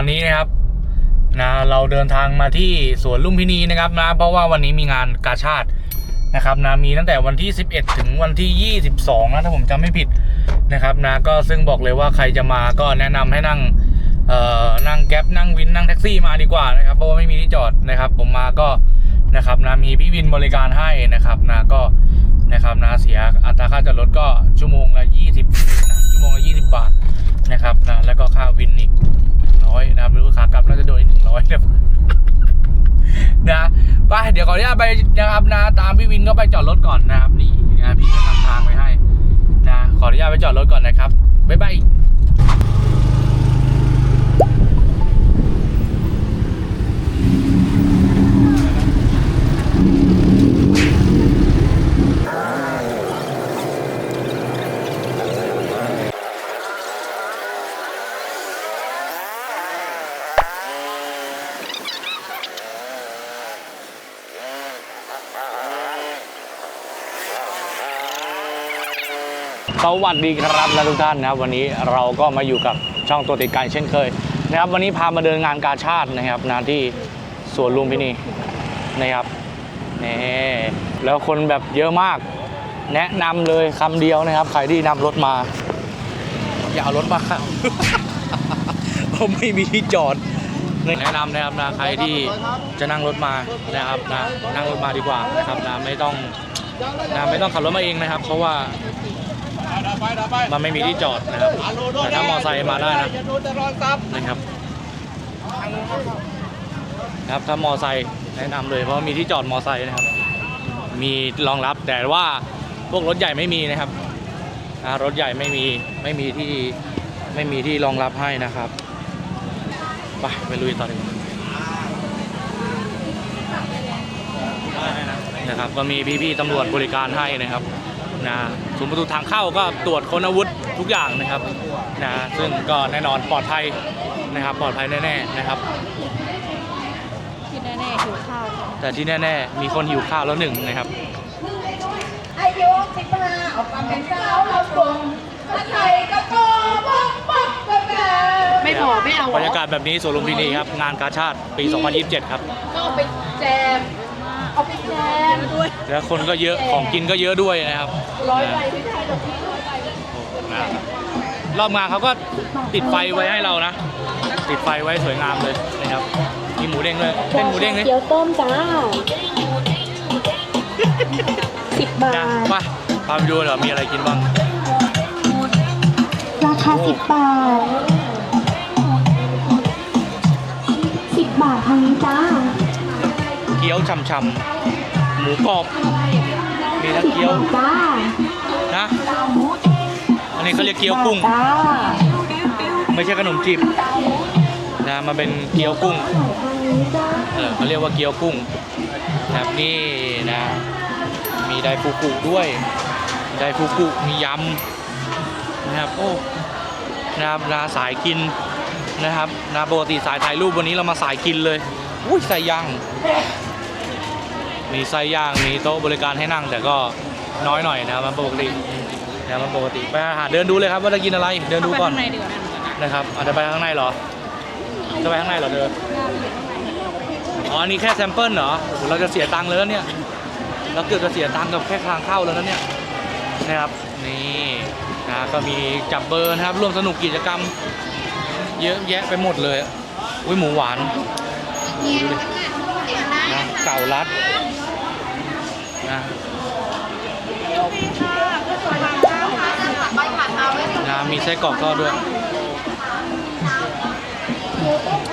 อนนี้นะครับนะเราเดินทางมาที่สวนลุมพินีนะครับนะเพราะว่าวันนี้มีงานกาชาตินะครับนะมีตั้งแต่วันที่ 11 ถึงวันที่ 22 นะถ้าผมจำไม่ผิดนะครับนะก็ซึ่งบอกเลยว่าใครจะมาก็แนะนำให้นั่งเอ่อนั่งแก๊ปนั่งวินนั่งแท็กซี่มาดีกว่านะครับเพราะว่าไม่มีที่จอดนะครับ ผมมาก็นะครับนะมีพี่วินบริการให้นะครับนะก็นะครับนะเสียอัตราค่าจอดรถก็ชั่วโมงละ 20นะชั่วโมงละ 20 บาทนะครับนะแล้วก็ค่าวินอีก ร้อยนะครับหรือขากลับน่าจะโดนอีกหนึ่งร้อยนะนะไปเดี๋ยวขออนุญาตไปนะครับนะ ตามพี่วินก็ไปจอดรถก่อนนะครับนี่นะพี่ก็นำทางไปให้นะขออนุญาตไปจอดรถก่อนนะครับบ๊ายบาย สวัสดีครับนะทุกท่านนะครับ วันนี้เราก็มาอยู่กับช่องตัวติดกันเช่นเคยนะครับ วันนี้พามาเดินงานกาชาตินะครับนะที่สวนลุมพินีนะครับนี่แล้วคนแบบเยอะมาก แนะนำเลยคำเดียวนะครับใครที่นำรถมา อย่าเอารถมาผมไม่มีที่จอดแนะนำนะครับนะใครที่จะนั่งรถมานะครับนะนั่งรถมาดีกว่านะครับนะไม่ต้องนะไม่ต้องขับรถมาเองนะครับ เพราะว่า มันไม่มีที่จอดนะครับแต่ถ้ามอไซค์มาได้นะนะครับครับถ้ามอไซค์แนะนำเลยเพราะมีที่จอดมอไซค์นะครับ มีรองรับแต่ว่าพวกรถใหญ่ไม่มีนะครับรถใหญ่ไม่มีไม่มีที่ไม่มีที่รองรับให้นะครับไปไปลุยต่อดีกว่านะครับ ก็มีพี่ๆตำรวจบริการให้นะครับ นะศูนย์ประตูทางเข้าก็ตรวจค้นอาวุธทุกอย่างนะครับนะซึ่งก็แน่นอนปลอดภัยนะครับ ปลอดภัยแน่ๆนะครับ ที่แน่ๆหิวข้าวค่ะแต่ที่แน่ๆมีคนหิวข้าวแล้วหนึ่งนะครับ อายุสิบห้าออกมาเป็นสาวลำวงถ้าไทยก็โกบ้องบ้องกันแไม่พอไม่เอาบรรยากาศแบบนี้สวนลุมพินีครับ งานกาชาติปี 2027 ครับ ก็เอาไปแจม เอาไปแจมด้วยแล้วคนก็เยอะของกินก็เยอะด้วยนะครับร้อยนะใบไม่ใช่หรอกพี่ร้อยใบนะรอบงานเขาก็ติดไฟไว้ให้เรานะ ติดไฟไว้สวยงามเลยนะครับมีหมูเด้งด้วยเป็นหมูเด้งเลยเกี๊ยวต้มจ้าสิบบานะทไปพาไปดูเหรอมีอะไรกินบ้างราคาสิบบาทสิบบาททางนี้จ้า เกี๊ยวช่ำๆหมูกรอบ มีทั้งสิบเกี๊ยวบาทจ้านะ อันนี้เขาเรียกเกี๊ยวกุ้งจ้าไม่ใช่ขนมจีบนะมันเป็นเกี๊ยวกุ้งทางนี้จ้าเออเขาเรียกว่าเกี๊ยวกุ้งนะครับนี่นะ มีไดฟูกุด้วย ไดฟูกุมียำนะครับโอ้นะครับนาสายกินนะครับนาปกติสายถ่ายรูปวันนี้เรามาสายกินเลยอุ้ยไส้ย่าง มีไส้ย่างมีโต๊ะบริการให้นั่ง แต่ก็น้อยหน่อยนะครับมันปกตินะครับมันปกติไปหาเดินดูเลยครับว่าจะกินอะไรเดินดูก่อนข้างในดีกว่านั่นนะครับอาจจะไปข้างในเหรอจะไปข้างในเหรอเธออ๋ออันนี่แค่แซมเปิลเหรอโอ้โหเราจะเสียตังค์เลยแล้วเนี่ยเราเกือบจะเสียตังค์กับแค่ทางเข้าแล้วนะเนี่ยนะครับนี่นะก็มีจับเบอร์นะครับร่วมสนุกกิจกรรม เยอะแยะไปหมดเลยอุ้ยหมูหวานดูดินะเก่ารัด นะนะมีไส้กรอกทอดด้วย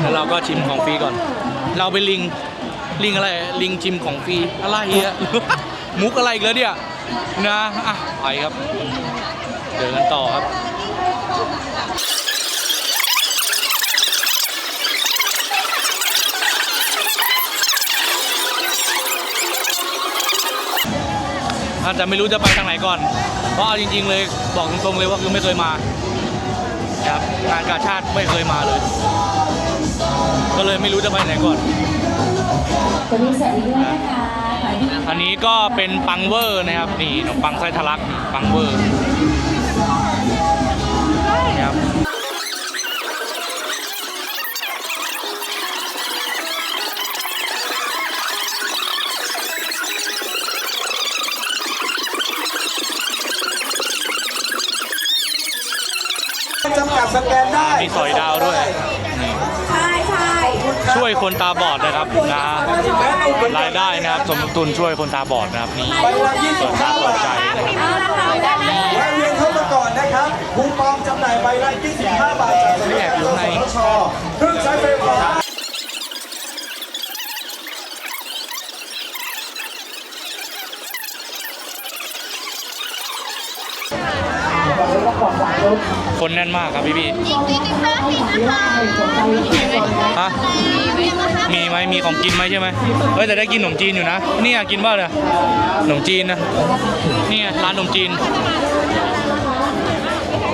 แล้วเราก็ชิมของฟรีก่อน เราเป็นลิง ลิงอะไร ลิงชิมของฟรี อะไรอะมุกอะไรอีกแล้วเนี่ย นะ อะ ไปครับ เดินกันต่อครับ อาจจะไม่รู้จะไปทางไหนก่อน เพราะเอาจริง ๆ เลยบอกตรงๆเลยว่าคือไม่เคยมาครับงานกาชาติไม่เคยมาเลย ก็เลยไม่รู้จะไปไหนก่อนจะมีสวัสดีด้วยนะคะขายดีอันนี้ก็เป็นปังเวอร์นะครับนี่ขนมปังไส้ทะลักปังเวอร์นี่ครับ สแกนได้มีสอยดาวด้วยนี่ใช่ใช่ช่วยคนตาบอดนะครับนะรายได้นะครับสมทบทุนช่วยคนตาบอดนะครับนี่ใบละเปิดตาเปิดใจนะครับ เอาละค่ะได้ไหม25แวะเวียนเข้ามาก่อนนะครับคูปองจำหน่ายใบละ25 บาทจากสำนักงานสสชเครื่องใช้ไฟฟ้า คนแน่นมากครับพี่พี่ฮะมีไหมมีของกินไหมใช่ไหมเฮ้ยแต่ได้กินขนมจีนอยู่นะเนี่ยกินบ้าเลยขนมจีนนะเนี่ยร้านขนมจีน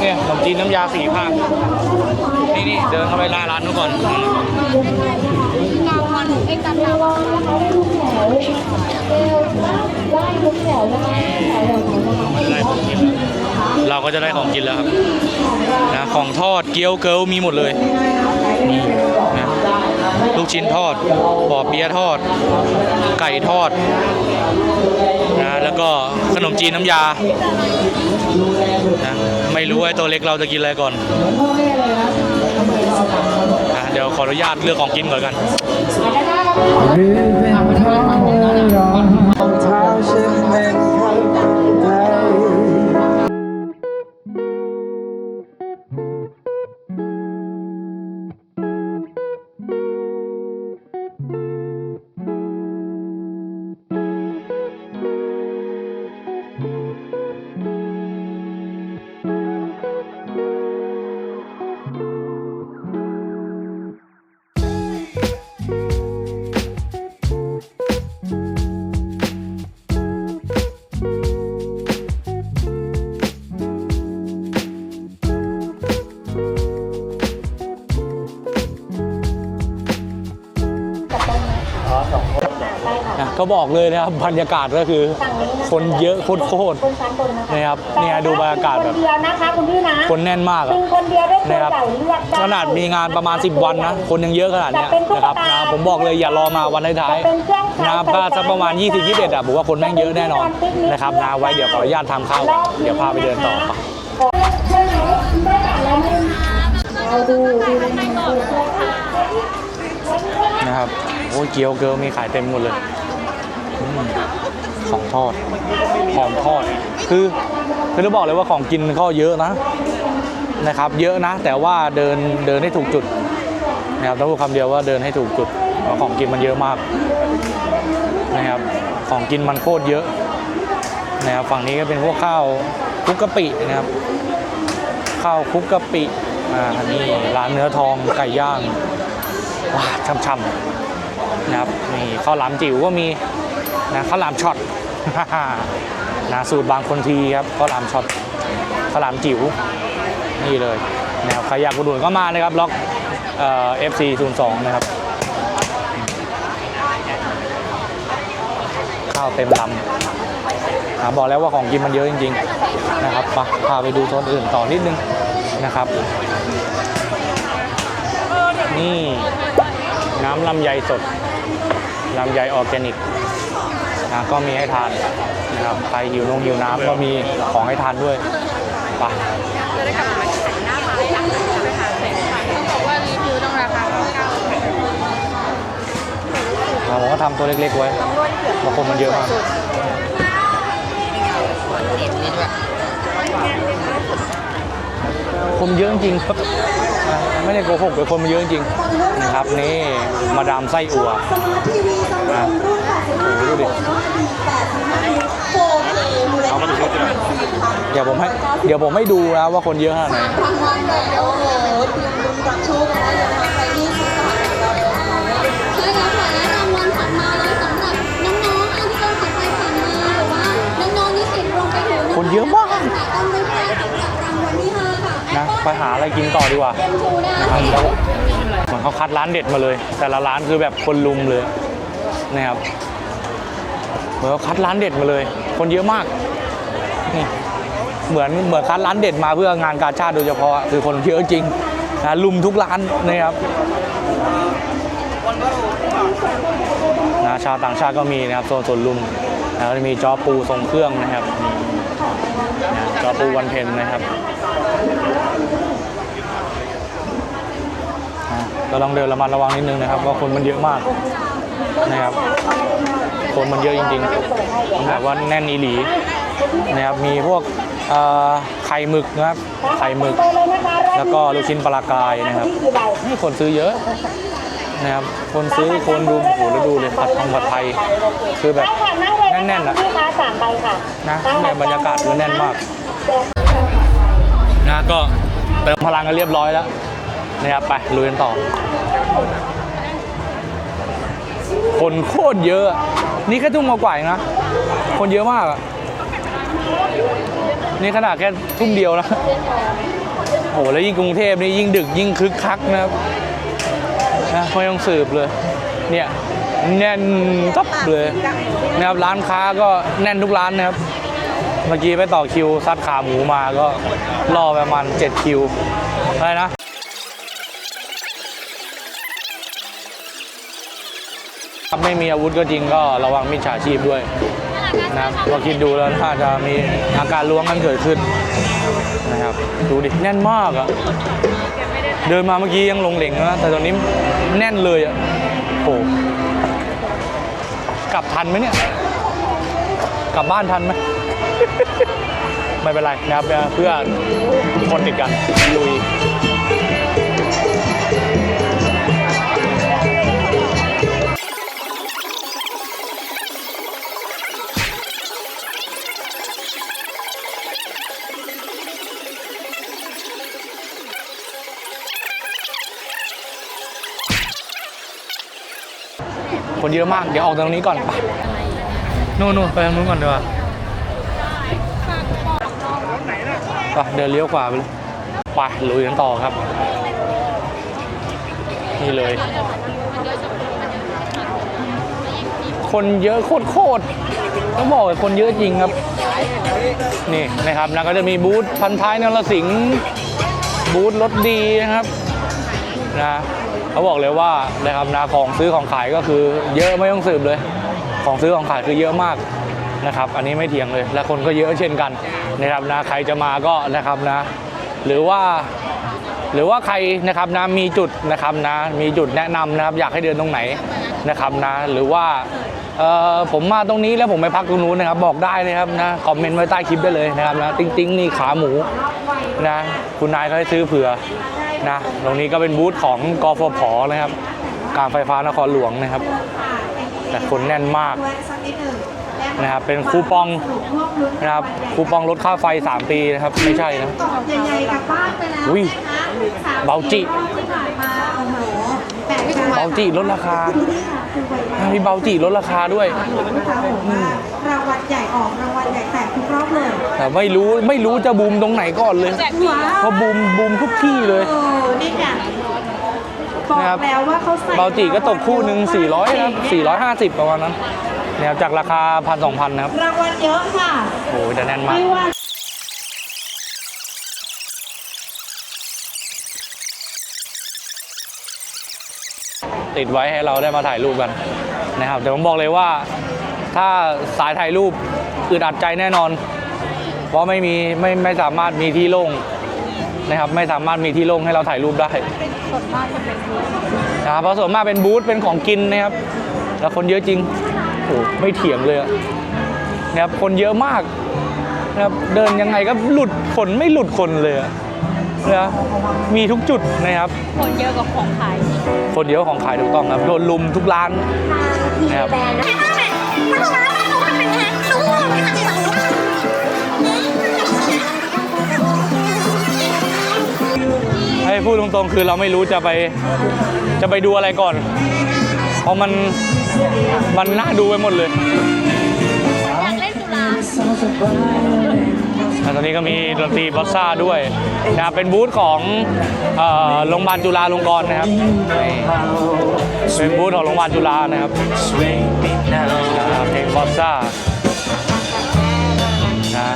เนี่ยขนมจีนน้ำยาสีภาคนี่นี่เดินเข้าไปหน้าร้านนู้นก่อน ได้ของกินแล้วเราก็จะได้ของกินแล้วครับนะของทอดเกี๊ยวเกิลมีหมดเลยนี่นะลูกชิ้นทอดบอเปี๊ยะทอด ไก่ทอดนะแล้วก็ขนมจีนน้ำยานะไม่รู้ไอ้ตัวเล็กเราจะกินอะไรก่อนนะเดี๋ยวขออนุญาตเลือกของกินก่อนกัน เท้าฉัน บอกเลยนะครับบรรยากาศก็คือ คนเยอะโคตรโคตรๆนะครับเนี่ยดูบรรยากาศแบบคนเดียวนะคะคุณพี่นะคนแน่นมากอะเป็นคนเดียวได้ตัวนะครับใหญ่เลือกได้ขนาดมีงานประมาณ 10 วันนะคนยังเยอะขนาดเนี้ยนะครับนะผมบอกเลยอย่ารอมาวันท้ายๆนะครับถ้าสักประมาณ 20 21อะผมว่าคนแม่งเยอะแน่นอนนะครับนะไว้เดี๋ยวขออนุญาตทำข้าวก่อนเดี๋ยวพาไปเดินต่อไปเราดูดูในมือดูนะครับโอ้ยเกี๊ยวเกิลมีขายเต็มหมดเลยอืม ของทอดของทอด คือคือจะบอกเลยว่าของกินก็เยอะนะนะครับ เยอะนะ แต่ว่าเดินเดินให้ถูกจุดนะครับต้องพูดคำเดียวว่าเดินให้ถูกจุดของกินมันเยอะมากนะครับของกินมันโคตรเยอะนะครับฝั่งนี้ก็เป็นพวกข้าวคุกกะปินะครับ ข้าวคุกกะปิอ่านี่ร้านเนื้อทองไก่ย่างว้าช่ำๆนะครับนี่ข้าวหลามจิ๋วก็มี นะข้าวหลามช็อตนะสูตรบางคนทีครับข้าวหลามช็อตข้าวหลามจิ๋วนี่เลยนะครับใครอยากอุดหนุนก็มานะครับล็อกเอ่อ FC 02นะครับข้าวเต็มลำบอกแล้วว่าของกินมันเยอะจริง ๆ นะครับไปพาไปดูโซนอื่นต่อนิดนึงนะครับ นี่น้ำลำไยสดลำไยออร์แกนิก นะก็มีให้ทานนะครับใครหิวนงหิวน้ำก็มีของให้ทานด้วยไปเราผมก็ทำตัวเล็กๆไว้เพราะคนมันเยอะมากคนเยอะจริงครับอะ ไม่ได้โกหกเลยคนมันเยอะจริงนะครับนี่มาดามไส้อั่วอะโอ้โหดูดิเดี๋ยวผมให้เดี๋ยวผมให้ดูนะว่าคนเยอะขนาดไหนรางวัลแบบโอ้โหเตรียมรุนรับโชคแล้วเดี๋ยวทางไปที่สถานใช่แล้วค่ะและรางวัลถัดมาเลยสำหรับน้องๆอันที่เราผ่านไปผ่านมาหรือว่าน้องๆนิสิตรวมไปถึงคนเยอะมาก ไปหาอะไรกินต่อดีกว่าเอ็มทูนะนะครับคะแล้วเหมือนเขาคัดร้านเด็ดมาเลย แต่ละร้านคือแบบคนลุมเลยนะครับเหมือนเขาคัดร้านเด็ดมาเลย คนเยอะมากนี่เหมือนเหมือนคัดร้านเด็ดมาเพื่องานกาชาติโดยเฉพาะอะคือคนเยอะจริงนะลุมทุกร้านนะครับนะชาวต่างชาติก็มีนะครับโซนสวนลุมแล้วจะมีจอปูทรงเครื่องนะครับนี่นะจอปูวันเพ็ญนะครับ ก็ต้องเดินระมัดระวังนิดนึงนะครับเพราะคนมันเยอะมากนะครับ คนมันเยอะจริงๆแบบว่าแน่นอีหลีนะครับมีพวกไข่หมึกนะครับไข่หมึก แล้วก็ลูกชิ้นปลากายนะครับนี่คนซื้อเยอะนะครับคนซื้อคนดูโอ้โหแล้วดูเลยผัดทองผัดไทยคือแบบแน่นๆอะนะเนี่ยบรรยากาศคือแน่นมากนะก็เติมพลังกันเรียบร้อยแล้ว นะครับไปลุยกันต่อ คนโคตรเยอะ นี่แค่ทุ่มกว่าๆเองนะ คนเยอะมากอะนี่ขนาดแค่ทุ่มเดียวนะ โอ้โห แล้วยิ่งกรุงเทพนี่ยิ่งดึกยิ่งคึกคักนะครับนะไม่ต้องสืบเลย เนี่ยแน่นตับเลยนะครับร้านค้าก็แน่นทุกร้านนะครับ เมื่อกี้ไปต่อคิวซัดขาหมูมาก็รอประมาณ 7 คิว อะไรนะ ครับ ไม่มีอาวุธก็จริงก็ระวังมิจฉาชีพด้วยนะครับพอคิดดูแล้วน่าจะมีอาการล้วงกันเกิดขึ้นนะครับ ดูดิแน่นมากอะเดินมาเมื่อกี้ยังลงเหล่งนะแต่ตอนนี้แน่นเลยอะโอ้กลับทันไหมเนี่ย กลับบ้านทันไหมไม่เป็นไรนะครับเพื่อคนติดกันลุย คนเยอะมาก เดี๋ยวออกตรงนี้ก่อนไปนู่นนู่นไปทางนู้นก่อนดีกว่าไปเดินเลี้ยวขวาไปเลยไปลุยกันต่อครับ นี่เลย คนเยอะโคตรโคตรต้องบอกเลยคนเยอะจริงครับ นี่นะครับนะก็จะมีบูธพันท้ายนรสิงห์บูธรถดีนะครับนะ เขาบอกเลยว่านะครับนะของซื้อของขายก็คือเยอะไม่ต้องสืบเลย ของซื้อของขายคือเยอะมากนะครับ อันนี้ไม่เถียงเลย และคนก็เยอะเช่นกันนะครับนะใครจะมาก็นะครับนะ หรือว่าหรือว่าใครนะครับนะมีจุดนะครับนะมีจุดแนะนำนะครับอยากให้เดินตรงไหนนะครับนะหรือว่าเอ่อผมมาตรงนี้แล้วผมไปพักตรงนู้นนะครับ บอกได้นะครับนะคอมเมนต์ไว้ใต้คลิปได้เลยนะครับนะติ๊งติ๊งนี่ขาหมูนะคุณนายเขาให้ซื้อเผื่อ นะตรงนี้ก็เป็นบูธของกฟผนะครับ การไฟฟ้านครหลวงนะครับ แต่คนแน่นมากนะครับเป็นคูปองนะครับคูปองลดค่าไฟ 3 ปีนะครับ ไม่ใช่นะใหญ่ๆกลับบ้านไปแล้วอุ้ยนะคะเบาจิ เบาจีลดราคาคือไวมากมีเบาจีลดราคาด้วยลูกค้าบอกว่ารางวัลใหญ่ออกรางวัลใหญ่แตกทุกรอบเลยแต่ไม่รู้ไม่รู้จะบูมตรงไหนก่อนเลยว้าวเพราะบูมบูมทุกที่เลยโอ้นี่ไงบอกนะครับแล้วว่าเขาใส่เบาจีก็ตกคู่หนึ่ง400นะครับ450 ประมาณนั้นนะครับจากราคาพันสองพันนะครับ รางวัลเยอะค่ะ โอ้โหแต่แน่นมาก ไม่ว่า ติดไว้ให้เราได้มาถ่ายรูปกันนะครับแต่ผมบอกเลยว่าถ้าสายถ่ายรูปอึดอัดใจแน่นอน เพราะไม่มีไม่ไม่สามารถมีที่โล่งนะครับไม่สามารถมีที่โล่งให้เราถ่ายรูปได้นะครับเพราะส่วนมากเป็นบูธเป็นของกินนะครับแล้วคนเยอะจริงโอ้ไม่เถียงเลยนะครับคนเยอะมากนะครับเดินยังไงก็หลุดคนไม่หลุดคนเลยอะ นะมีทุกจุดนะครับคนเยอะกว่าของขายคนเยอะของขายถูกต้องครับโดนลุมทุกร้านนะครับให้พูดตรงๆคือเราไม่รู้จะไปจะไปดูอะไรก่อน เพราะมันมันน่าดูไปหมดเลยอยากเล่นจุฬา แล้วตอนนี้ก็มีดนตรีบอสซ่าด้วยนะเป็นบูธของโรงพยาบาลจุฬาลงกรณ์นะครับเป็นบูธของโรงพยาบาลจุฬานะครับนะครับเพลงบอสซ่านะ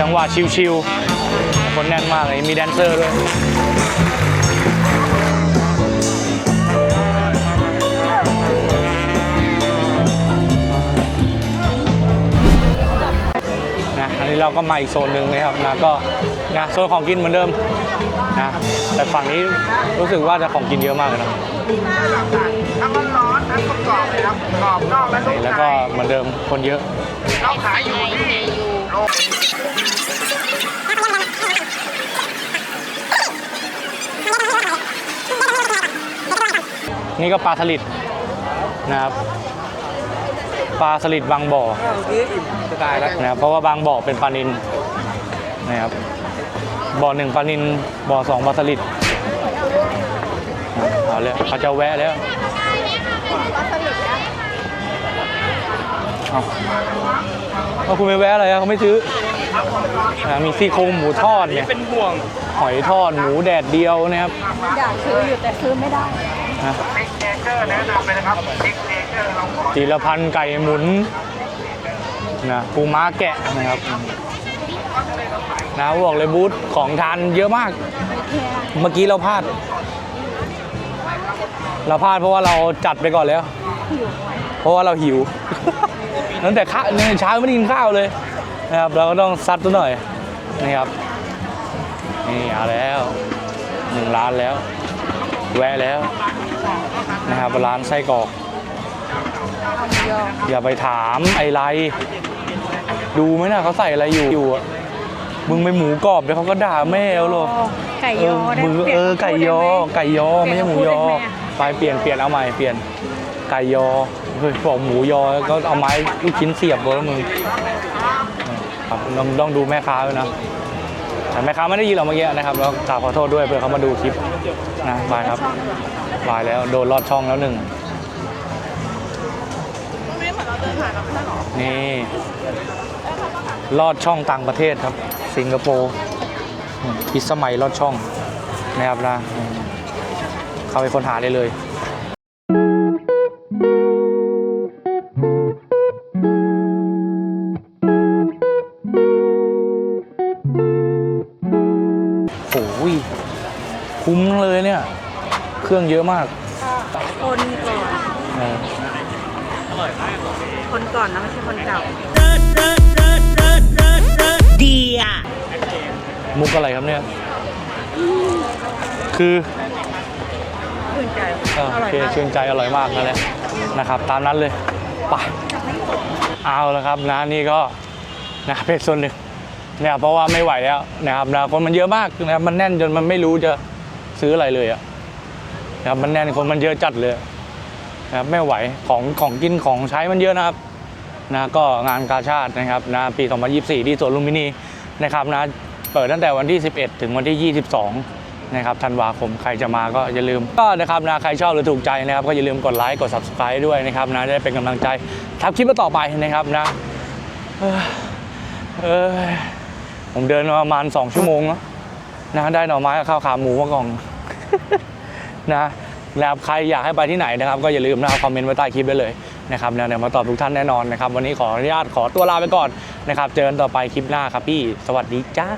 จังหวะชิวๆคนแน่นมากเลยมีแดนเซอร์ด้วย นะอันนี้เราก็มาอีกโซนหนึ่งนะครับนะก็นะโซนของกินเหมือนเดิมนะแต่ฝั่งนี้รู้สึกว่าจะของกินเยอะมากเลยนะทั้งร้อนทั้งกรอบเลยครับกรอบนอกและนุ่มนี่ในแล้วก็เหมือนเดิมคนเยอะเราขายอยู่ที่โลนี่ก็ปลาสลิดนะครับปลาสลิดบางบ่อ นะครับเพราะว่าบางบ่อเป็นปลานินนะครับบ่อหนึ่งปลานินบ่อสองปลาสลิดเอาเลยเขาจะแวะแล้วเอาเอาคุณไปแวะอะไรอะเขาไม่ซื้ออ่ามีซี่โครงหมูทอดเนี่ยเป็นห่วงหอยทอดหมูแดดเดียวนะครับอยากซื้ออยู่แต่ซื้อไม่ได้นะ ซิกเนเจอร์แนะนำเลยนะครับซิกเนเจอร์เราขอจีรพันธ์ไก่หมุน นะปูม้าแกะนะครับนะบอกเลยบูธของทานเยอะมาก เมื่อกี้เราพลาด เราพลาดเพราะว่าเราจัดไปก่อนแล้ว เพราะว่าเราหิวตั้งแต่ข้าในเช้าไม่ได้กินข้าวเลยนะครับเราก็ต้องซัดตัวหน่อยนะครับนี่เอาแล้วหนึ่งร้านแล้ว แวะแล้วนะครับร้านไส้กรอก อย่าไปถามไอ้ไร ดูไหมนะเขาใส่อะไรอยู่อยู่อะมึงไปหมูกรอบเดี๋ยวเขาก็ด่าแม่เอาหรอกไก่เอยออได้มึงปลี่เอยนอไก่ยอไก่ยอไม่ใช่หมูยอเปลี่ยนคำพูดได้ไหมอะ ไปเปลี่ยนเปลี่ยนเอาใหม่เปลี่ยนไก่ยอเฮ้ยบอกหมูยอก็เอาไม้ลูกชิ้นเสียบเลยมึงครับต้องต้องดูแม่ค้าด้วยนะแต่แม่ค้าไม่ได้ยินเราเมื่อกี้นะครับแล้วกราบขอโทษด้วยเพื่อเขามาดูคลิปนะบายครับบายแล้วโดนลอดช่องแล้วหนึ่งนี่ ลอดช่องต่างประเทศครับ สิงคโปร์อืมพิสมัยลอดช่องนะครับนะอืมเข้าไปค้นหาได้เลยโอ้ยคุ้มเลยเนี่ย เครื่องเยอะมาก คนก่อนเออคนก่อนนะไม่ใช่คนเก่า มุกอะไรครับเนี่ย คือชื่นใจเอออโอร่อยเคมากชื่นใจอร่อยมากนั่นแหละนะครับ ตามนั้นเลยไปเอาแล้วครับนะนี่ก็นะเป็นส่วนหนึ่งเนี่ยเพราะว่าไม่ไหวแล้วนะครับนะคนมันเยอะมากนะครับมันแน่นจนมันไม่รู้จะซื้ออะไรเลยอะนะครับมันแน่นคนมันเยอะจัดเลยนะครับไม่ไหวของของกินของใช้มันเยอะนะครับ นะก็งานกาชาตินะครับนะปี 2024 ที่สวนลุมพินีนะครับนะเปิดตั้งแต่วันที่ 11 ถึงวันที่ 22 นะครับธันวาคมใครจะมาก็อย่าลืมก็นะครับนะใครชอบหรือถูกใจนะครับ ก็อย่าลืมกดไลค์กด subscribe ด้วยนะครับนะได้เป็นกำลังใจทำคลิปต่อไปนะครับนะเอ้ยเอผมเดินมาประมาณ 2 ชั่วโมงแล้วนะได้หน่อไม้กับข้าวขาหมูมากล่องนะนะครับใครอยากให้ไปที่ไหนนะครับ ก็อย่าลืมนะครับคอมเมนต์ไว้ใต้คลิปได้เลย นะครับนะเดี๋ยวมาตอบทุกท่านแน่นอนนะครับ วันนี้ขออนุญาตขอตัวลาไปก่อนนะครับ เจอกันต่อไปคลิปหน้าครับพี่ สวัสดีจ้า